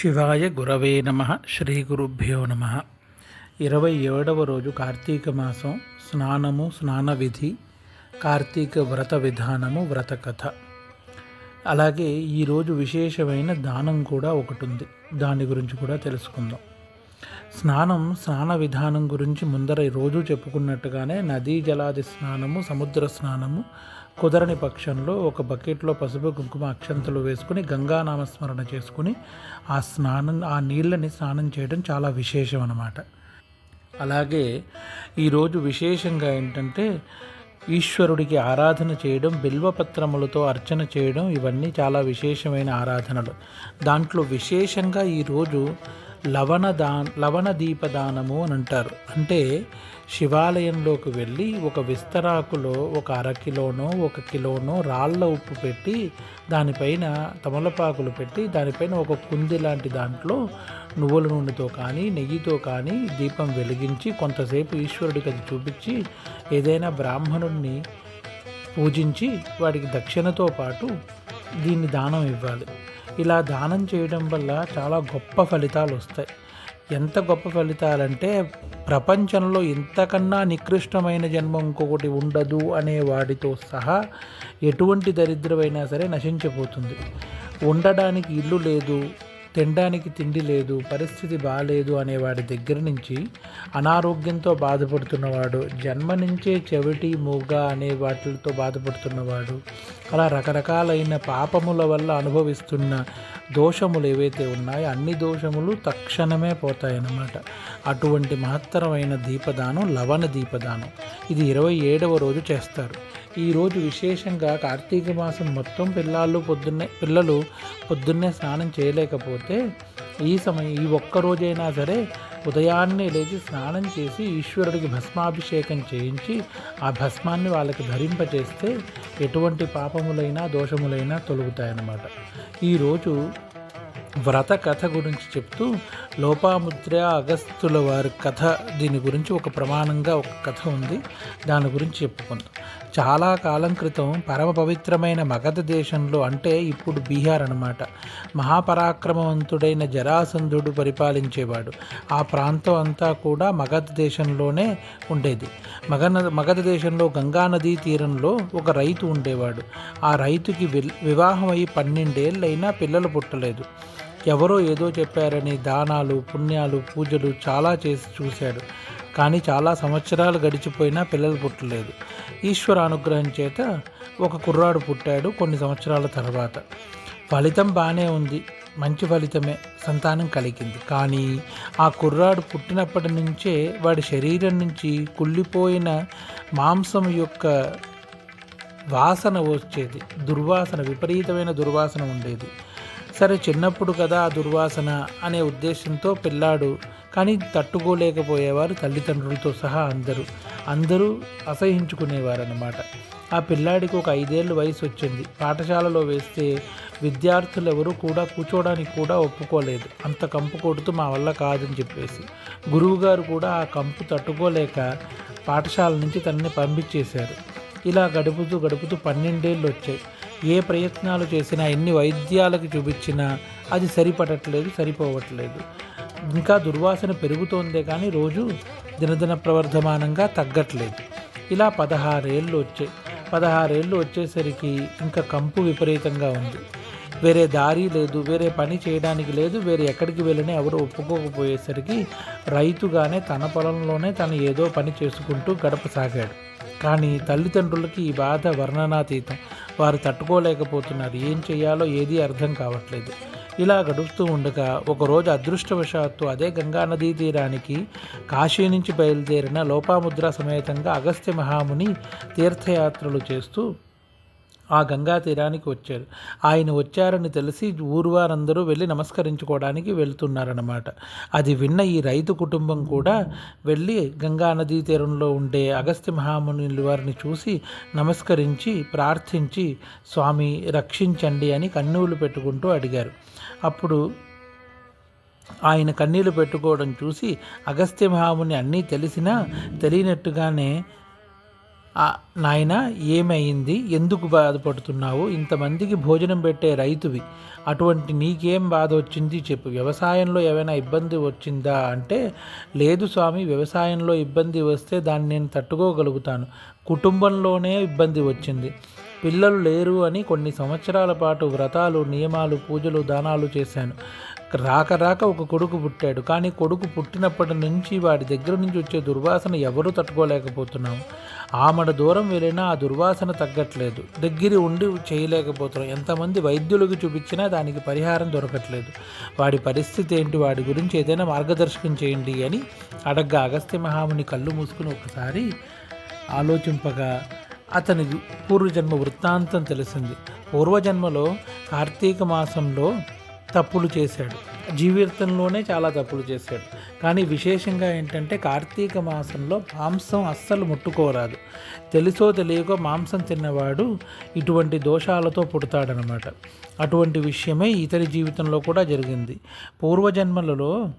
శివాయ గురవే నమ శ్రీ గురుభ్యో నమ. ఇరవై ఏడవ రోజు కార్తీక మాసం స్నానము స్నాన విధి కార్తీక వ్రత విధానము వ్రత కథ. అలాగే ఈరోజు విశేషమైన దానం కూడా ఒకటి ఉంది దాని గురించి కూడా తెలుసుకుందాం. స్నానం స్నాన విధానం గురించి ముందర రోజు చెప్పుకున్నట్టుగానే నదీ జలాది స్నానము సముద్ర స్నానము కుదరని పక్షంలో ఒక బకెట్లో పసుపు కుంకుమ అక్షంతలు వేసుకుని గంగా నామస్మరణ చేసుకుని ఆ స్నానం ఆ నీళ్ళని స్నానం చేయడం చాలా విశేషం అన్నమాట. అలాగే ఈరోజు విశేషంగా ఏంటంటే ఈశ్వరుడికి ఆరాధన చేయడం బిల్వపత్రములతో అర్చన చేయడం ఇవన్నీ చాలా విశేషమైన ఆరాధనలు. దాంట్లో విశేషంగా ఈరోజు లవణ దా లవణ దీపదానము అని అంటారు. అంటే శివాలయంలోకి వెళ్ళి ఒక విస్తరాకులో ఒక అరకిలోనో ఒక కిలోనో రాళ్ళ ఉప్పు పెట్టి దానిపైన తమలపాకులు పెట్టి దానిపైన ఒక కుంది లాంటి దాంట్లో నువ్వుల నూనెతో కానీ నెయ్యితో కానీ దీపం వెలిగించి కొంతసేపు ఈశ్వరుడికి అది చూపించి ఏదైనా బ్రాహ్మణుడిని పూజించి వాడికి దక్షిణతో పాటు దీన్ని దానం ఇవ్వాలి. ఇలా దానం చేయడం వల్ల చాలా గొప్ప ఫలితాలు వస్తాయి. ఎంత గొప్ప ఫలితాలంటే ప్రపంచంలో ఇంతకన్నా నికృష్టమైన జన్మ ఇంకొకటి ఉండదు అనే వాడితో సహా ఎటువంటి దరిద్రమైనా సరే నశించిపోతుంది. ఉండడానికి ఇల్లు లేదు తినడానికి తిండి లేదు పరిస్థితి బాగాలేదు అనేవాడి దగ్గర నుంచి అనారోగ్యంతో బాధపడుతున్నవాడు జన్మ నుంచే చెవిటి మూగ అనే వాటితో బాధపడుతున్నవాడు అలా రకరకాలైన పాపముల వల్ల అనుభవిస్తున్న దోషములు ఏవైతే ఉన్నాయో అన్ని దోషములు తక్షణమే పోతాయన్నమాట. అటువంటి మహత్తరమైన దీపదానం లవణ దీపదానం. ఇది ఇరవై ఏడవ రోజు చేస్తారు. ఈరోజు విశేషంగా కార్తీక మాసం మొత్తం పిల్లలు పొద్దున్నే పిల్లలు పొద్దున్నే స్నానం చేయలేకపోతే ఈ సమయం ఈ ఒక్కరోజైనా సరే ఉదయాన్నే లేచి స్నానం చేసి ఈశ్వరుడికి భస్మాభిషేకం చేయించి ఆ భస్మాన్ని వాళ్ళకి ధరింపచేస్తే ఎటువంటి పాపములైనా దోషములైనా తొలుగుతాయన్నమాట. ఈరోజు వ్రత కథ గురించి చెప్తూ లోపాముద్ర అగస్తుల వారి కథ దీని గురించి ఒక ప్రమాణంగా ఒక కథ ఉంది. దాని గురించి చెప్పుకుందాం. చాలా కాలం క్రితం పరమ పవిత్రమైన మగధ దేశంలో అంటే ఇప్పుడు బీహార్ అనమాట మహాపరాక్రమవంతుడైన జరాసంధుడు పరిపాలించేవాడు. ఆ ప్రాంతం అంతా కూడా మగధ దేశంలోనే ఉండేది. మగన మగధ దేశంలో గంగానదీ తీరంలో ఒక రైతు ఉండేవాడు. ఆ రైతుకి వివాహం అయి పన్నెండేళ్ళైనా పిల్లలు పుట్టలేదు. ఎవరో ఏదో చెప్పారని దానాలు పుణ్యాలు పూజలు చాలా చేసి చూశాడు. కానీ చాలా సంవత్సరాలు గడిచిపోయినా పిల్లలు పుట్టలేదు. ఈశ్వర అనుగ్రహం చేత ఒక కుర్రాడు పుట్టాడు కొన్ని సంవత్సరాల తర్వాత. ఫలితం బాగానే ఉంది. మంచి ఫలితమే సంతానం కలిగింది. కానీ ఆ కుర్రాడు పుట్టినప్పటి నుంచే వాడి శరీరం నుంచి కుళ్ళిపోయిన మాంసం యొక్క వాసన వచ్చేది. దుర్వాసన విపరీతమైన దుర్వాసన ఉండేది. సరే చిన్నప్పుడు కదా ఆ దుర్వాసన అనే ఉద్దేశంతో పిల్లాడు కానీ తట్టుకోలేకపోయేవారు తల్లిదండ్రులతో సహా అందరూ. అందరూ అసహించుకునేవారన్నమాట. ఆ పిల్లాడికి ఒక ఐదేళ్ళు వయసు వచ్చింది. పాఠశాలలో వేస్తే విద్యార్థులు ఎవరు కూడా కూర్చోవడానికి కూడా ఒప్పుకోలేదు. అంత కంపు కొడుతూ మా వల్ల కాదని చెప్పేసి. గురువుగారు కూడా ఆ కంపు తట్టుకోలేక పాఠశాల నుంచి తనని పంపించేశారు. ఇలా గడుపుతూ గడుపుతూ పన్నెండేళ్ళు వచ్చాయి. ఏ ప్రయత్నాలు చేసినా ఎన్ని వైద్యాలకు చూపించినా అది సరిపడట్లేదు సరిపోవట్లేదు. ఇంకా దుర్వాసన పెరుగుతోందే కానీ రోజు దినదిన ప్రవర్ధమానంగా తగ్గట్లేదు. ఇలా పదహారేళ్ళు వచ్చాయి పదహారేళ్ళు వచ్చేసరికి ఇంకా కంపు విపరీతంగా ఉంది. వేరే దారి లేదు వేరే పని చేయడానికి లేదు వేరే ఎక్కడికి వెళ్ళినా ఎవరు ఒప్పుకోకపోయేసరికి రైతుగానే తన పొలంలోనే తను ఏదో పని చేసుకుంటూ గడపసాగాడు. కానీ తల్లిదండ్రులకి ఈ బాధ వర్ణనాతీతం. వారు తట్టుకోలేకపోతున్నారు. ఏం చేయాలో ఏదీ అర్థం కావట్లేదు. ఇలా గడుపుతూ ఉండగా ఒకరోజు అదృష్టవశాత్తు అదే గంగా నదీ తీరానికి కాశీ నుంచి బయలుదేరిన లోపాముద్ర సమేతంగా అగస్త్య మహాముని తీర్థయాత్రలు చేస్తూ ఆ గంగా తీరానికి వచ్చారు. ఆయన వచ్చారని తెలిసి ఊరువారందరూ వెళ్ళి నమస్కరించుకోవడానికి వెళ్తున్నారన్నమాట. అది విన్న ఈ రైతు కుటుంబం కూడా వెళ్ళి గంగా నదీ తీరంలో ఉండే అగస్త్య మహాముని వారిని చూసి నమస్కరించి ప్రార్థించి స్వామి రక్షించండి అని కన్నీళ్ళు పెట్టుకుంటూ అడిగారు. అప్పుడు ఆయన కన్నీళ్ళు పెట్టుకోవడం చూసి అగస్త్య మహాముని అన్నీ తెలిసినా తెలియనట్టుగానే నాయనా ఏమైంది? ఎందుకు బాధపడుతున్నావు? ఇంతమందికి భోజనం పెట్టే రైతువి. అటువంటి నీకేం బాధ వచ్చింది? చెప్పు. వ్యవసాయంలో ఏమైనా ఇబ్బంది వచ్చిందా? అంటే లేదు స్వామి వ్యవసాయంలో ఇబ్బంది వస్తే దాన్ని నేను తట్టుకోగలుగుతాను. కుటుంబంలోనే ఇబ్బంది వచ్చింది. పిల్లలు లేరు అని కొన్ని సంవత్సరాల పాటు వ్రతాలు నియమాలు పూజలు దానాలు చేశాను. రాక రాక ఒక కొడుకు పుట్టాడు. కానీ కొడుకు పుట్టినప్పటి నుంచి వాడి దగ్గర నుంచి వచ్చే దుర్వాసన ఎవరూ తట్టుకోలేకపోతున్నాం. ఆమడ దూరం వెళ్ళినా ఆ దుర్వాసన తగ్గట్లేదు. దగ్గర ఉండి చేయలేకపోతున్నాం. ఎంతమంది వైద్యులకు చూపించినా దానికి పరిహారం దొరకట్లేదు. వాడి పరిస్థితి ఏంటి? వాడి గురించి ఏదైనా మార్గదర్శకం చేయండి అని అడగ్గా అగస్త్య మహాముని కళ్ళు మూసుకుని ఒకసారి ఆలోచింపగా అతని పూర్వజన్మ వృత్తాంతం తెలిసింది. పూర్వజన్మలో కార్తీక మాసంలో తప్పులు చేశాడు. జీవితంలోనే చాలా తప్పులు చేశాడు. కానీ విశేషంగా ఏంటంటే కార్తీక మాసంలో మాంసం అస్సలు ముట్టుకోరాదు. తెలుసో తెలియకో మాంసం తిన్నవాడు ఇటువంటి దోషాలతో పుడతాడనమాట అటువంటి విషయమే ఇతని జీవితంలో కూడా జరిగింది. పూర్వజన్మలలో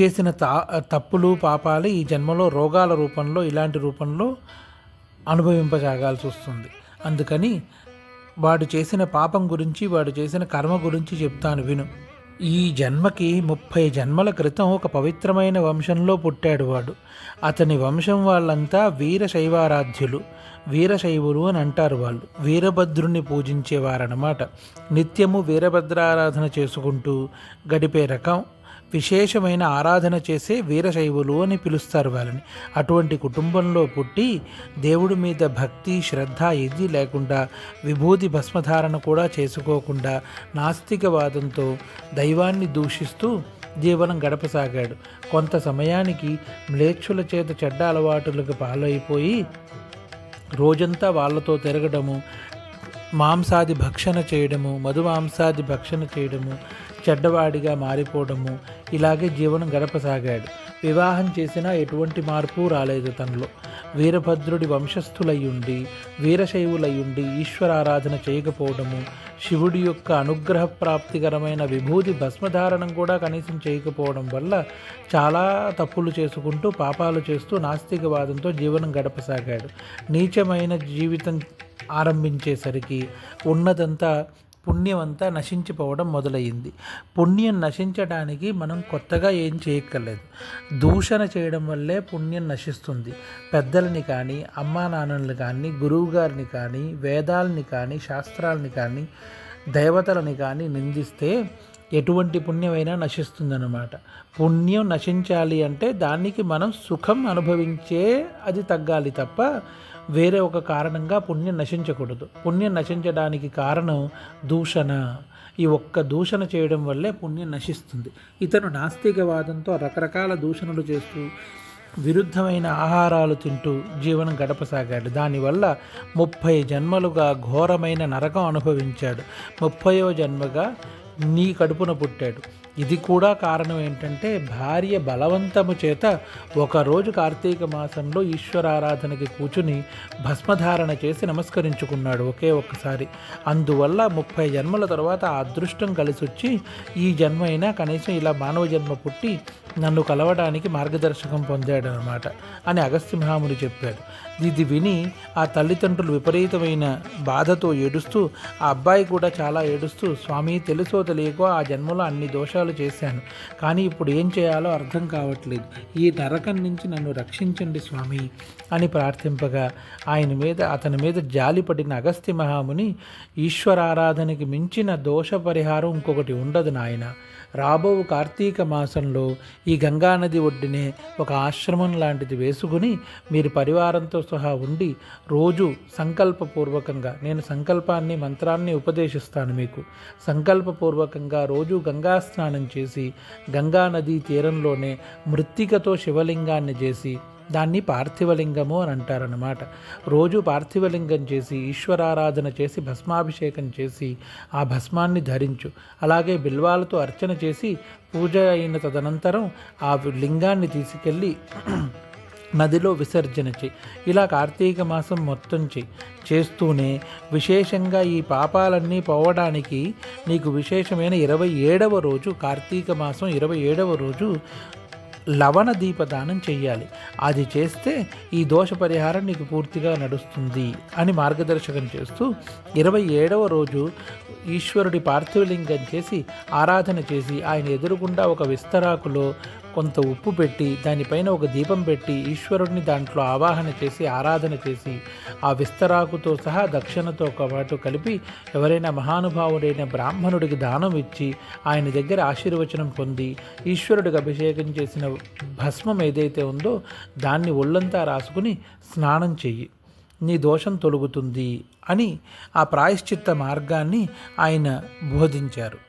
చేసిన తా తప్పులు పాపాలు ఈ జన్మలో రోగాల రూపంలో ఇలాంటి రూపంలో అనుభవింపజాగాల్సి వస్తుంది. అందుకని వాడు చేసిన పాపం గురించి వాడు చేసిన కర్మ గురించి చెప్తాను విను. ఈ జన్మకి ముప్పై జన్మల క్రితం ఒక పవిత్రమైన వంశంలో పుట్టాడు వాడు. అతని వంశం వాళ్ళంతా వీరశైవారాధ్యులు వీరశైవులు అని అంటారు వాళ్ళు. వీరభద్రుని పూజించేవారన్నమాట. నిత్యము వీరభద్రారాధన చేసుకుంటూ గడిపే రకం విశేషమైన ఆరాధన చేసే వీరశైవులు అని పిలుస్తారు వాళ్ళని. అటువంటి కుటుంబంలో పుట్టి దేవుడి మీద భక్తి శ్రద్ధ ఇది లేకుండా విభూతి భస్మధారణ కూడా చేసుకోకుండా నాస్తికవాదంతో దైవాన్ని దూషిస్తూ జీవనం గడపసాగాడు. కొంత సమయానికి మ్లేచ్చుల చేత చెడ్డ అలవాటులకు పాలైపోయి రోజంతా వాళ్ళతో తిరగడము మాంసాది భక్షణ చేయడము మధు మాంసాది భక్షణ చేయడము చెడ్డవాడిగా మారిపోవడము. ఇలాగే జీవనం గడపసాగాడు. వివాహం చేసినా ఎటువంటి మార్పు రాలేదు తనలో. వీరభద్రుడి వంశస్థులయ్యుండి వీరశైవులయ్యుండి ఈశ్వరారాధన చేయకపోవడము శివుడి యొక్క అనుగ్రహ ప్రాప్తికరమైన విభూతి భస్మధారణం కూడా కనీసం చేయకపోవడం వల్ల చాలా తప్పులు చేసుకుంటూ పాపాలు చేస్తూ నాస్తికవాదంతో జీవనం గడపసాగాడు. నీచమైన జీవితం ఆరంభించేసరికి ఉన్నదంతా పుణ్యం అంతా నశించిపోవడం మొదలయ్యింది. పుణ్యం నశించడానికి మనం కొత్తగా ఏం చేయక్కర్లేదు. దూషణ చేయడం వల్లే పుణ్యం నశిస్తుంది. పెద్దలని కానీ అమ్మా నాన్నల్ని కానీ గురువుగారిని కానీ వేదాలని కానీ శాస్త్రాలని కానీ దేవతలని కానీ నిందిస్తే ఎటువంటి పుణ్యమైనా నశిస్తుందన్నమాట. పుణ్యం నశించాలి అంటే దానికి మనం సుఖం అనుభవించే అది తగ్గాలి తప్ప వేరే ఒక కారణంగా పుణ్యం నశించకూడదు. పుణ్యం నశించడానికి కారణం దూషణ. ఈ ఒక్క దూషణ చేయడం వల్లే పుణ్యం నశిస్తుంది. ఇతను నాస్తికవాదంతో రకరకాల దూషణలు చేస్తూ విరుద్ధమైన ఆహారాలు తింటూ జీవనం గడపసాగాడు. దానివల్ల ముప్పై జన్మలుగా ఘోరమైన నరకం అనుభవించాడు. ముప్పయో జన్మగా నీ కడుపున పుట్టాడు. ఇది కూడా కారణం ఏంటంటే భార్య బలవంతము చేత ఒకరోజు కార్తీక మాసంలో ఈశ్వరారాధనకి కూర్చుని భస్మధారణ చేసి నమస్కరించుకున్నాడు ఒకే ఒక్కసారి. అందువల్ల ముప్పై జన్మల తర్వాత ఆ అదృష్టం కలిసి వచ్చి ఈ జన్మ అయినా కనీసం ఇలా మానవ జన్మ పుట్టి నన్ను కలవడానికి మార్గదర్శకం పొందాడు అనమాట అని అగస్త్య మహాముని చెప్పాడు. ఇది విని ఆ తల్లిదండ్రులు విపరీతమైన బాధతో ఏడుస్తూ ఆ అబ్బాయి కూడా చాలా ఏడుస్తూ స్వామి తెలుసో తెలియకో ఆ జన్మలో అన్ని దోషాలు చేశాను కానీ ఇప్పుడు ఏం చేయాలో అర్థం కావట్లేదు. ఈ నరకం నుంచి నన్ను రక్షించండి స్వామి అని ప్రార్థింపగా ఆయన మీద అతని మీద జాలిపడిన అగస్త్య మహాముని ఈశ్వరారాధనకి మించిన దోష పరిహారం ఇంకొకటి ఉండదు నాయన. రాబో కార్తీక మాసంలో ఈ గంగానది ఒడ్డునే ఒక ఆశ్రమం లాంటిది వేసుకుని మీరు పరివారంతో సహా ఉండి రోజు సంకల్పపూర్వకంగా నేను సంకల్పాన్ని మంత్రాన్ని ఉపదేశిస్తాను మీకు. సంకల్పపూర్వకంగా రోజు గంగా స్నానం చేసి గంగా నదీ తీరంలోనే మృత్తికతో శివలింగాన్ని చేసి దాన్ని పార్థివలింగము అని అంటారనమాట రోజు పార్థివలింగం చేసి ఈశ్వరారాధన చేసి భస్మాభిషేకం చేసి ఆ భస్మాన్ని ధరించు. అలాగే బిల్వాలతో అర్చన చేసి పూజ అయిన తదనంతరం ఆ లింగాన్ని తీసుకెళ్ళి నదిలో విసర్జన చేయి. ఇలా కార్తీక మాసం మొత్తం చేయి. చేస్తూనే విశేషంగా ఈ పాపాలన్నీ పోవడానికి నీకు విశేషమైన ఇరవై ఏడవ రోజు కార్తీక మాసం ఇరవై ఏడవ రోజు లవణ దీపదానం చేయాలి అది చేస్తే ఈ దోష పరిహారం నీకు పూర్తిగా నడుస్తుంది అని మార్గదర్శకం చేస్తూ ఇరవై ఏడవ రోజు ఈశ్వరుడి పార్థివలింగం చేసి ఆరాధన చేసి ఆయన ఎదురుగుండా ఒక విస్తరాకులో కొంత ఉప్పు పెట్టి దానిపైన ఒక దీపం పెట్టి ఈశ్వరుడిని దాంట్లో ఆవాహన చేసి ఆరాధన చేసి ఆ విస్తరాకుతో సహా దక్షిణతో పాటు కలిపి ఎవరైనా మహానుభావుడైన బ్రాహ్మణుడికి దానం ఇచ్చి ఆయన దగ్గర ఆశీర్వచనం పొంది ఈశ్వరుడికి అభిషేకం చేసిన భస్మం ఏదైతే ఉందో దాన్ని ఒళ్ళంతా రాసుకుని స్నానం చెయ్యి. నీ దోషం తొలుగుతుంది అని ఆ ప్రాయశ్చిత్త మార్గాన్ని ఆయన బోధించారు.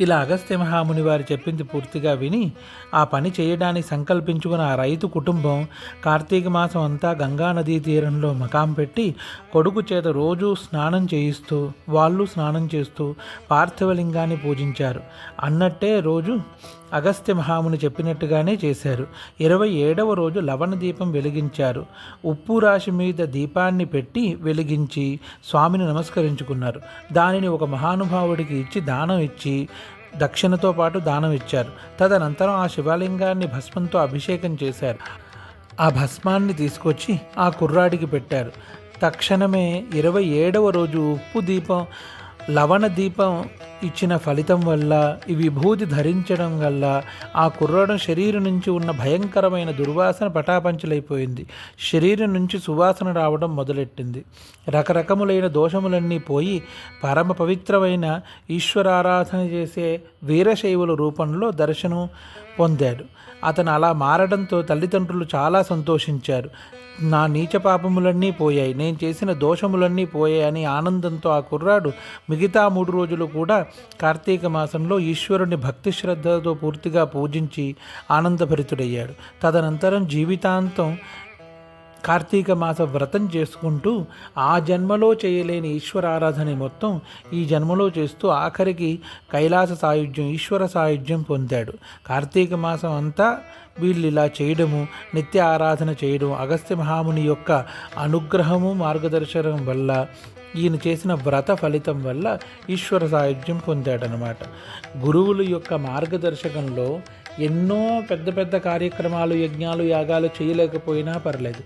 ఇలా అగస్త్య మహాముని వారు చెప్పింది పూర్తిగా విని ఆ పని చేయడానికి సంకల్పించుకున్న ఆ రైతు కుటుంబం కార్తీక మాసం అంతా గంగా నదీ తీరంలో మకాం పెట్టి కొడుకు చేత రోజూ స్నానం చేయిస్తూ వాళ్ళు స్నానం చేస్తూ పార్థివలింగాన్ని పూజించారు. అన్నట్టే రోజు అగస్త్య మహాముని చెప్పినట్టుగానే చేశారు. ఇరవై ఏడవ రోజు లవణ దీపం వెలిగించారు. ఉప్పు రాశి మీద దీపాన్ని పెట్టి వెలిగించి స్వామిని నమస్కరించుకున్నారు. దానిని ఒక మహానుభావుడికి ఇచ్చి దానం ఇచ్చి దక్షిణతో పాటు దానం ఇచ్చారు. తదనంతరం ఆ శివలింగాన్ని భస్మంతో అభిషేకం చేశారు. ఆ భస్మాన్ని తీసుకొచ్చి ఆ కుర్రాడికి పెట్టారు. తక్షణమే ఇరవై ఏడవ రోజు ఉప్పు దీపం లవణ దీపం ఇచ్చిన ఫలితం వల్ల ఈ విభూతి ధరించడం వల్ల ఆ కుర్రాడు శరీరం నుంచి ఉన్న భయంకరమైన దుర్వాసన పటాపంచలైపోయింది. శరీరం నుంచి సువాసన రావడం మొదలెట్టింది. రకరకములైన దోషములన్నీ పోయి పరమ పవిత్రమైన ఈశ్వరారాధన చేసే వీరశైవుల రూపంలో దర్శనం పొందాడు. అతను అలా మారడంతో తల్లిదండ్రులు చాలా సంతోషించారు. నా నీచ పాపములన్నీ పోయాయి. నేను చేసిన దోషములన్నీ పోయాయని ఆనందంతో ఆ కుర్రాడు మిగతా మూడు రోజులు కూడా కార్తీక మాసంలో ఈశ్వరుని భక్తి శ్రద్ధతో పూర్తిగా పూజించి ఆనందభరితుడయ్యాడు. తదనంతరం జీవితాంతం కార్తీక మాస వ్రతం చేసుకుంటూ ఆ జన్మలో చేయలేని ఈశ్వర ఆరాధన మొత్తం ఈ జన్మలో చేస్తూ ఆఖరికి కైలాస సాయుధ్యం ఈశ్వర సాయుధ్యం పొందాడు. కార్తీక మాసం అంతా వీళ్ళు ఇలా చేయడము నిత్య ఆరాధన చేయడం అగస్త్య మహాముని యొక్క అనుగ్రహము మార్గదర్శనం వల్ల ఈయన చేసిన వ్రత ఫలితం వల్ల ఈశ్వర సాయుధ్యం పొందాడనమాట. గురువుల యొక్క మార్గదర్శకంలో ఎన్నో పెద్ద పెద్ద కార్యక్రమాలు యజ్ఞాలు యాగాలు చేయలేకపోయినా పర్లేదు.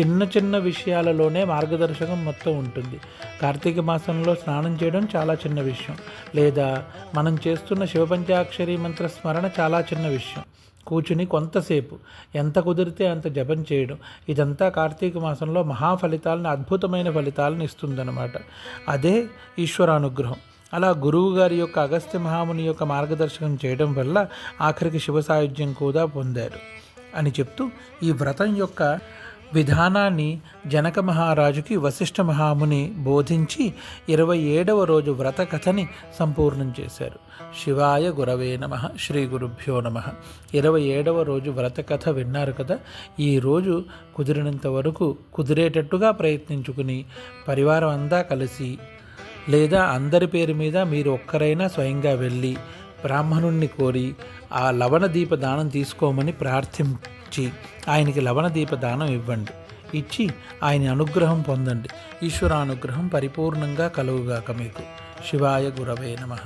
చిన్న చిన్న విషయాలలోనే మార్గదర్శకం మొత్తం ఉంటుంది. కార్తీక మాసంలో స్నానం చేయడం చాలా చిన్న విషయం. లేదా మనం చేస్తున్న శివపంచాక్షరి మంత్ర స్మరణ చాలా చిన్న విషయం. కూర్చుని కొంతసేపు. ఎంత కుదిరితే అంత జపం చేయడం. ఇదంతా కార్తీక మాసంలో మహా ఫలితాలను అద్భుతమైన ఫలితాలను ఇస్తుందన్నమాట. అదే ఈశ్వరానుగ్రహం. అలా గురువు గారి యొక్క అగస్త్య మహాముని యొక్క మార్గదర్శనం చేయడం వల్ల ఆఖరికి శివ సాయుధ్యం కూడా పొందారు. అని చెప్తూ ఈ వ్రతం యొక్క విధానాన్ని జనక మహారాజుకి వశిష్ఠ మహాముని బోధించి ఇరవై ఏడవ రోజు వ్రత కథని సంపూర్ణం చేశారు. శివాయ గురవే నమ శ్రీ గురుభ్యో నమ. ఇరవై ఏడవ రోజు వ్రత కథ విన్నారు కదా? ఈరోజు కుదిరినంత వరకు కుదిరేటట్టుగా ప్రయత్నించుకుని పరివారం అంతా కలిసి లేదా అందరి పేరు మీద మీరు ఒక్కరైనా స్వయంగా వెళ్ళి బ్రాహ్మణుణ్ణి కోరి ఆ లవణ దీప దానం తీసుకోమని ప్రార్థించి ఆయనకి లవణ దీప దానం ఇవ్వండి. ఇచ్చి ఆయన అనుగ్రహం పొందండి. ఈశ్వరానుగ్రహం పరిపూర్ణంగా కలుగుగాక మీకు. శివాయ గురవే నమ.